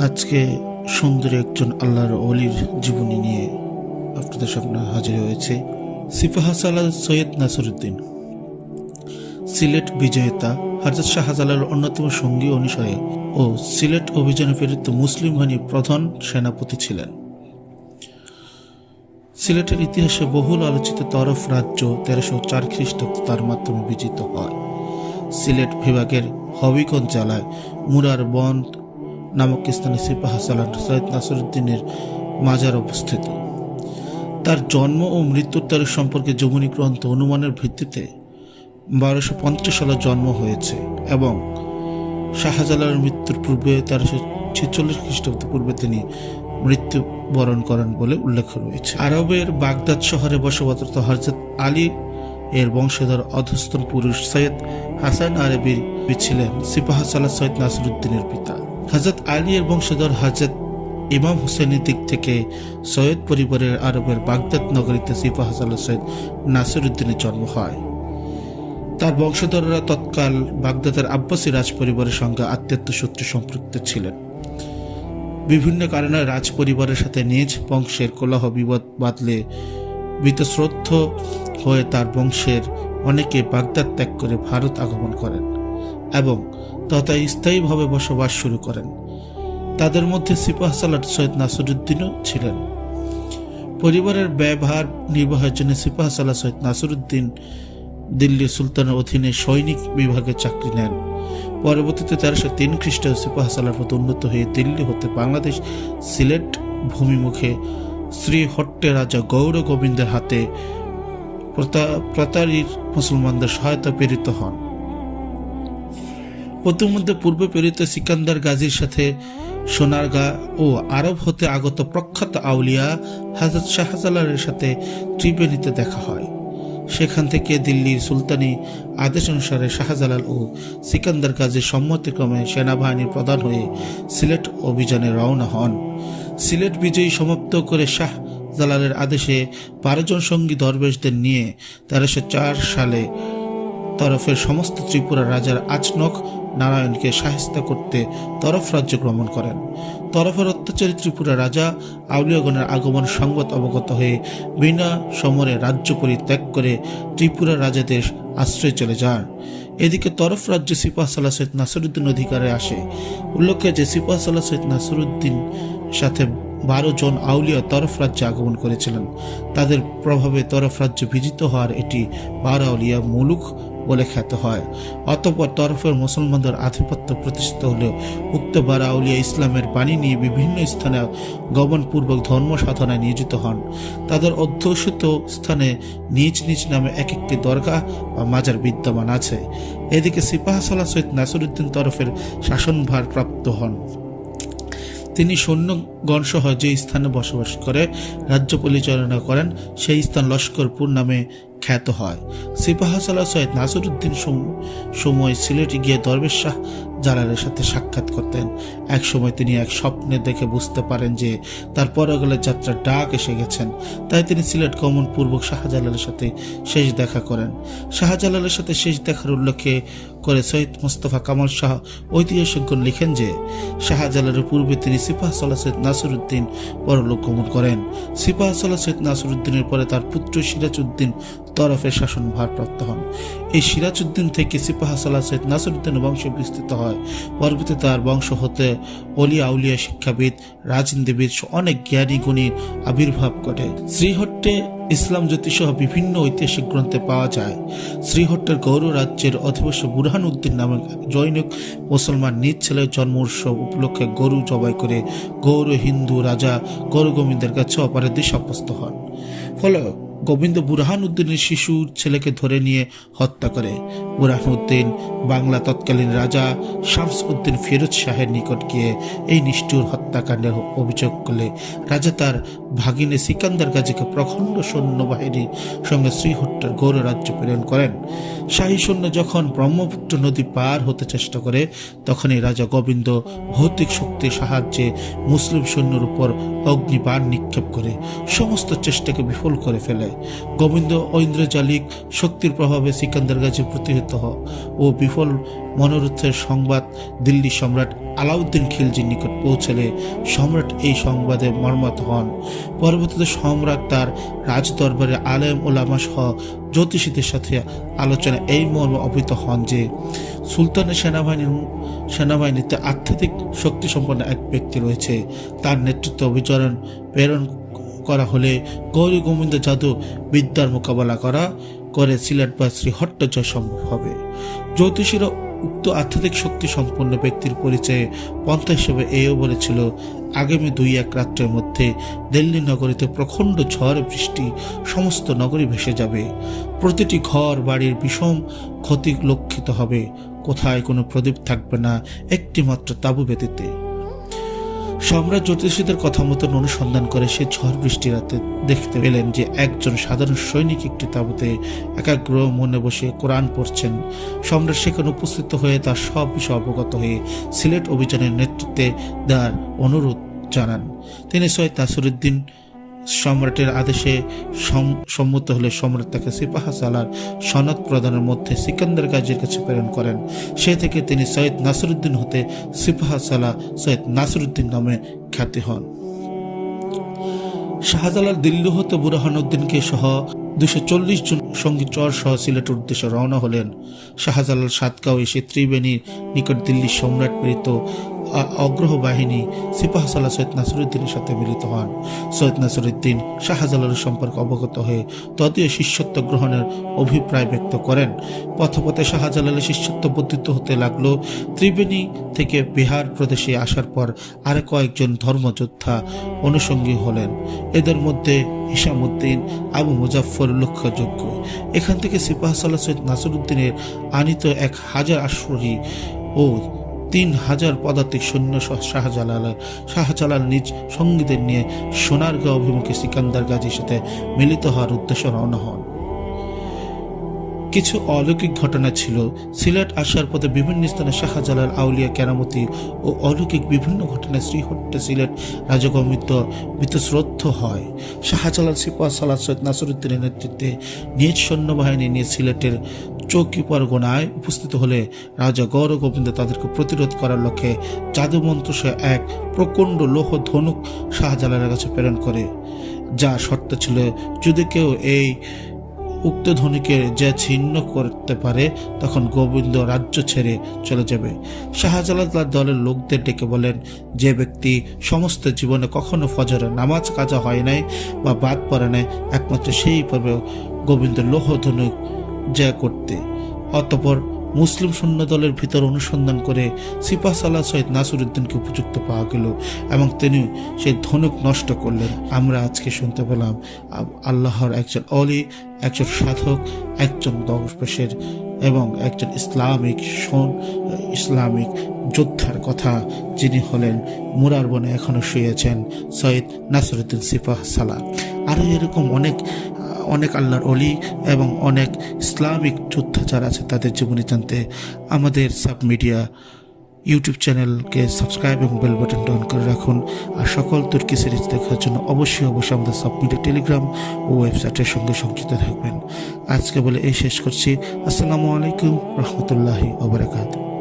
আজকে সুন্দর একজন আল্লাহর অলির জীবনী নিয়ে আপনাদের সামনে হাজির হয়েছে। সিফাহ সালাহ সৈয়দ নাসরুদ্দিন। সিলেট বিজয়তা হাজরত শাহজালাল অন্যতম সঙ্গী অনুসারে ও সিলেট অভিযানে প্রেরিত মুসলিম বাহিনীর প্রধান সেনাপতি ছিলেন। সিলেটের ইতিহাসে বহুল আলোচিত তরফ রাজ্য তেরোশো চার খ্রিস্টাব্দ তার মাধ্যমে বিজিত হয়। সিলেট বিভাগের হবিগঞ্জ জেলায় মুরার বন্ধ নামক স্থানে সিপাহ সালান সৈয়দ নাসরুদ্দিনের মাজার অবস্থিত। তার জন্ম ও মৃত্যুর তারিখ সম্পর্কে যমুনী গ্রন্থ অনুমানের ভিত্তিতে বারোশো পঞ্চাশ সালে জন্ম হয়েছে এবং শাহজালালের মৃত্যুর পূর্বে তেরোশো ছেচল্লিশ খ্রিস্টাব্দ পূর্বে তিনি মৃত্যুবরণ করেন বলে উল্লেখ রয়েছে। আরবের বাগদাদ শহরে বসবাসরত হজরত আলী এর বংশধর অধস্তন পুরুষ সৈয়দ হাসান আরবির ছিলেন। সিপাহ সালাহ সৈয়দ নাসরুদ্দিনের পিতা। হজরত আলী এর বংশধর হজরত ইমাম হুসেনের দিক থেকে সৈয়দ পরিবারের আরবের বাগদাদ নগরীতে সিফা সালাহ সৈয়দ নাসরুদ্দিনের জন্ম হয়। তার বংশধররা তৎকাল বাগদাদের আব্বাসী রাজ পরিবারের সঙ্গে আত্মীয়ত্ব সূত্রে সম্পৃক্ত ছিলেন। বিভিন্ন কারণে রাজ পরিবারের সাথে নিজ বংশের কোলাহ বিবাদ বাদলে বীতশ্রদ্ধ হয়ে তার বংশের অনেকে বাগদাদ ত্যাগ করে ভারত আগমন করেন। এবং তথা স্থায়ীভাবে বসবাস শুরু করেন। তাদের মধ্যে সিপাহ সালাট সৈয়দ নাসরুদ্দিনও ছিলেন। পরিবারের ব্যবহার নির্বাহের জন্য সিপাহ সালাহ সৈয়দ নাসরুদ্দিন দিল্লি সুলতানের অধীনে সৈনিক বিভাগে চাকরি নেন। পরবর্তীতে তেরোশো তিন খ্রিস্টাব্দে সিপাহ সালার পথে উন্নত হয়ে দিল্লি হতে বাংলাদেশ সিলেট ভূমিমুখে শ্রী হট্টে রাজা গৌর গোবিন্দের হাতে প্রতা- প্রতারীর মুসলমানদের সহায়তা প্রেরিত হন। প্রতিমধ্যে পূর্বে প্রেরিত সিকান্দার গাজীর সাথে সোনারগা ও আরব হতে আগত প্রখ্যাত আউলিয়া হাজরত শাহজালালের সাথে ত্রিবেণীতে দেখা হয়। সেখান থেকে দিল্লির সুলতানি আদেশ অনুসারে শাহজালাল ও সিকান্দার গাজীর সম্মতিক্রমে সেনাবাহিনীর প্রধান হয়ে সিলেট অভিযানে রওনা হন। সিলেট বিজয়ী সমাপ্ত করে শাহ জালালের আদেশে বারোজন সঙ্গী দরবেশদের নিয়ে তেরোশো সালে তরফের সমস্ত ত্রিপুরা রাজার আচনক নারায়ণকে সাহিস্তা করতে তরফ রাজ্য গ্রহণ করেন। তরফের অত্যাচারী ত্রিপুরা রাজা আউলিয়াগণের আগমন সংবাদ অবগত হয়ে বিনা সমরে রাজ্য পরিত্যাগ করে ত্রিপুরা রাজাদের আশ্রয় চলে যান। এদিকে তরফ রাজ্য সিপাহ সাল্লাহ সৈয়দ নাসরুদ্দিন অধিকারে আসে। উল্লেখ্য যে, সিপাহ সাল্লাহ সৈয়দ নাসরুদ্দিন সাথে বারো জন আউলিয়া তরফ রাজ্যে আগমন করেছিলেন। তাদের প্রভাবে তরফ রাজ্য বিজিত হওয়ার এটি বারো আউলিয়া মুলুক বলে খ্যাত হয়। অতপর তরফের মুসলমানদের আধিপত্য প্রতিষ্ঠিত হলেও উক্ত বারা আউলিয়া ইসলামের বাণী নিয়ে বিভিন্ন স্থানে গমনপূর্বক ধর্ম সাধনায় নিয়োজিত হন। তাদের অধ্যুষিত স্থানে নিজ নিজ নামে এক একটি দরগা বা মাজার বিদ্যমান আছে। এদিকে সিপাহ সালাহ সৈয়দ নাসরুদ্দিন তরফের শাসনভার প্রাপ্ত হন। তিনি সৈন্যগণসহ যে স্থানে বসবাস করে, রাজ্য পরিচালনা করেন, সেই স্থান লস্করপুর নামে খ্যাত হয়। সিপাহ সালাহ সৈয়দ নাসরুদ্দিন সম- সময় সিলেটে গিয়ে দরবেশ শাহ জালালের সাথে সাক্ষাৎ করতেন। এক সময় তিনি এক স্বপ্নে দেখে বুঝতে পারেন যে তার পরকালের যাত্রার ডাক এসে গেছেন। তাই তিনি সিলেট গমন পূর্বক শাহজালালের সাথে শেষ দেখা করেন। শাহজালালের সাথে শেষ দেখার উল্লেখে করে সৈয়দ মোস্তফা কামাল শাহ ঐতিহাসিকগণ লিখেন যে, শাহজালালের পূর্বে তিনি সিপাহ সাল্লাহ সৈয়দ নাসরুদ্দিন পরলোক গমন করেন। সিপাহ সাল্লাহ সৈয়দ নাসরুদ্দিনের পরে তার পুত্র সিরাজউদ্দিন তরফের শাসন ভারপ্রাপ্ত হন এই সিরাজউদ্দিন থেকে সিপাহ সাল্লাহ সৈয়দ নাসরুদ্দিনের বংশ বিস্তৃত হয়। পরবর্তীতে তার বংশ হতে অলিয়া আউলিয়া শিক্ষাবিদ, রাজনীতিবিদ, অনেক জ্ঞানী গুণীর আবির্ভাব ঘটে। শ্রীহট্টে ইসলাম জ্যোতিষসহ বিভিন্ন ঐতিহাসিক গ্রন্থে পাওয়া যায়। শ্রীহট্টের গৌর রাজ্যের অধিবাসী বুরহান উদ্দিন নামে জৈনিক মুসলমান নিজ ছেলের জন্ম উৎসব উপলক্ষে গরু জবাই করে গৌর হিন্দু রাজা গৌর গোবিন্দের কাছে অপরাধী সাব্যস্ত হন। ফলে গোবিন্দ বুরহান উদ্দিনের শিশুর ছেলেকে ধরে নিয়ে হত্যা করে। বুরহান উদ্দিন বাংলা তৎকালীন রাজা শামস উদ্দিন ফিরোজ শাহের নিকট গিয়ে এই নিষ্ঠুর হত্যাকাণ্ডের অভিযোগ করলে রাজা তার ভাগিনে সিকান্দার গাজীকে প্রখণ্ড সৈন্যবাহিনীর সঙ্গে শ্রীহট্টের গৌর রাজ্য প্রেরণ করেন। শাহী সৈন্য যখন ব্রহ্মপুত্র নদী পার হতে চেষ্টা করে, তখনই রাজা গোবিন্দ ভৌতিক শক্তির সাহায্যে মুসলিম সৈন্যের উপর অগ্নিবাণ নিক্ষেপ করে সমস্ত চেষ্টাকে বিফল করে ফেলে। গোবিন্দ ঐন্দ্রজালিক শক্তির প্রভাবে সিকান্দার গাজী প্রতিহত হ- ও বিফল মনোরথের সংবাদ দিল্লি সম্রাট আলাউদ্দিন খিলজির নিকট পৌঁছলে সম্রাট এই সংবাদে মর্মাহত হন। পরবর্তীতে সম্রাট তার রাজদরবারে আলেম ওলামা সহ জ্যোতিষীদের সাথে আলোচনা এই মর্মে অভিত হন যে, সুলতানের সেনাবাহিনীর সেনাবাহিনীতে আধ্যাত্মিক শক্তি সম্পন্ন এক ব্যক্তি রয়েছে। তার নেতৃত্বে অভিযান প্রেরণ করা হলে গৌরী গোবিন্দ যাদব বিদ্যার মোকাবেলা করা করে সিলেট বা শ্রীহট্ট জয় সম্ভব হবে। জ্যোতিষীরা উক্ত আধ্যাত্মিক শক্তি সম্পন্ন ব্যক্তির পরিচয়ে পন্থা হিসেবে এও বলেছিল, আগামী দুই এক রাত্রের মধ্যে দিল্লি নগরীতে প্রখণ্ড ঝড়, বৃষ্টি, সমস্ত নগরী ভেসে যাবে। প্রতিটি ঘর, বাড়ির বিষম ক্ষতি লক্ষিত হবে। কোথায় কোনো প্রদীপ থাকবে না একটি মাত্র তাবু ব্যতীতে। সম্রাট জ্যোতিষীদের কথা মতন অনুসন্ধান করে সে ঝড় বৃষ্টি রাতে দেখতে পেলেন যে একজন সাধারণ সৈনিক একটি তাঁবুতে একাগ্র মনে বসে কোরআন পড়ছেন। সম্রাট সেখানে উপস্থিত হয়ে তার সব বিষয়ে অবগত হয়ে সিলেট অভিযানের নেতৃত্বে দেওয়ার অনুরোধ জানান। তিনি সৈয়দ নাসরুদ্দিন সম্রাটের আদেশে সম্মত হলে সম্রাট তাকে সিপাহা সালার সনদ প্রদানের মধ্যে সিকান্দার গাজীর কাছে প্রেরণ করেন। সে থেকে তিনি সৈয়দ নাসরুদ্দিন হতে সিপাহা সালা সৈয়দ নাসরুদ্দিন নামে খ্যাতি হন। শাহজালাল দিল্লি হতে বুরহানুদ্দিনকে সহ দুশো চল্লিশ জন সঙ্গী চর সহ সিলেটের উদ্দেশ্যে রওনা হলেন। শাহজালাল সাতগাঁও এসে ত্রিবেণীর নিকট দিল্লির সম্রাট প্রেরিত আ- অগ্রহ বাহিনী সিপাহ সাল্লাহ সৈয়দ নাসরুদ্দিনের সাথে মিলিত হন। সৈয়দ নাসরুদ্দিন শাহজালালের সম্পর্কে অবগত হয়ে তদীয় শিষ্যত্ব গ্রহণের অভিপ্রায় ব্যক্ত করেন। পথপথে শাহজালালের শিষ্যত্ব বর্ধিত হতে লাগল। ত্রিবেণী থেকে বিহার প্রদেশে আসার পর আরে কয়েকজন ধর্মযোদ্ধা অনুষঙ্গী হলেন। এদের মধ্যে হিসামুদ্দিন আবু মুজাফর উল্লেখযোগ্য এখান থেকে সিপাহ সাল্লাহ সৈয়দ নাসরুদ্দিনের আনিত এক হাজার আশ্রয়ী ও তিন হাজার পদাতিক সৈন্য শাহজালাল শাহজালাল নিজ সঙ্গীদের নিয়ে সোনারগাঁও অভিমুখে সিকান্দার গাজীর সাথে মিলিত হওয়ার উদ্দেশ্যে রওনা হন। কিছু অলৌকিক ঘটনা ছিল। সিলেট আসার পথে বিভিন্ন স্থানে শাহজালাল, আউলিয়া, কেরামতি ও অলৌকিক বিভিন্ন ঘটনায় শ্রীহট্টে সিলেট রাজগমিত বীতশ্রদ্ধ হয়। শাহজালাল সিপাহ সালাদ সৈয়দ নাসরুদ্দিনের নেতৃত্বে নিজ সৈন্যবাহিনী নিয়ে সিলেটের চৌকি পরগনায় উপস্থিত হলে রাজা গৌর গোবিন্দ তাদেরকে প্রতিরোধ করার লক্ষ্যে জাদুমন্ত্র সে এক প্রকণ্ড লৌহ ধনুক শাহজালালের কাছে প্রেরণ করে। যা শর্ত ছিল, যদি কেউ এই উক্ত ধনীকে যে ছিন্ন করতে পারে, তখন গোবিন্দ রাজ্য ছেড়ে চলে যাবে। শাহজালাল দলের লোকদের ডেকে বলেন, যে ব্যক্তি সমস্ত জীবনে কখনো ফজরে নামাজ কাজা হয় নাই বা বাদ পড়ে নাই, একমাত্র সেই পর্বে গোবিন্দ লোহ ধনুক জয় করতে। অতপর মুসলিম সৈন্য দলের ভিতর অনুসন্ধান করে সিপাহ সালাহ সৈয়দ নাসরুদ্দিনকে উপযুক্ত পাওয়া গেল এবং তিনি সেই ধনুক নষ্ট করলেন। আমরা আজকে শুনতে পেলাম আল্লাহর একজন অলি, একজন সাধক, একজন দশবেশের এবং একজন ইসলামিক সন ইসলামিক যোদ্ধার কথা যিনি হলেন মুরার বনে এখনও শুয়েছেন সৈয়দ নাসরুদ্দিন সিপাহ সালাহ। আরও এরকম অনেক অনেক আল্লাহর অলি এবং অনেক ইসলামিক যোদ্ধা যারা আছে তাদের জীবনী জানতে। আমাদের সাব মিডিয়া ইউটিউব চ্যানেলকে সাবস্ক্রাইব এবং বেল বাটনটা অন করে রাখুন। আর সকল তুর্কি সিরিজ দেখার জন্য অবশ্যই অবশ্যই আমাদের সাব মিডিয়া টেলিগ্রাম ও ওয়েবসাইটের সঙ্গে সংযুক্ত থাকবেন। আজকে বলে এই শেষ করছি। আসসালামু আলাইকুম রহমতুল্লাহি ওবরাকাতুহ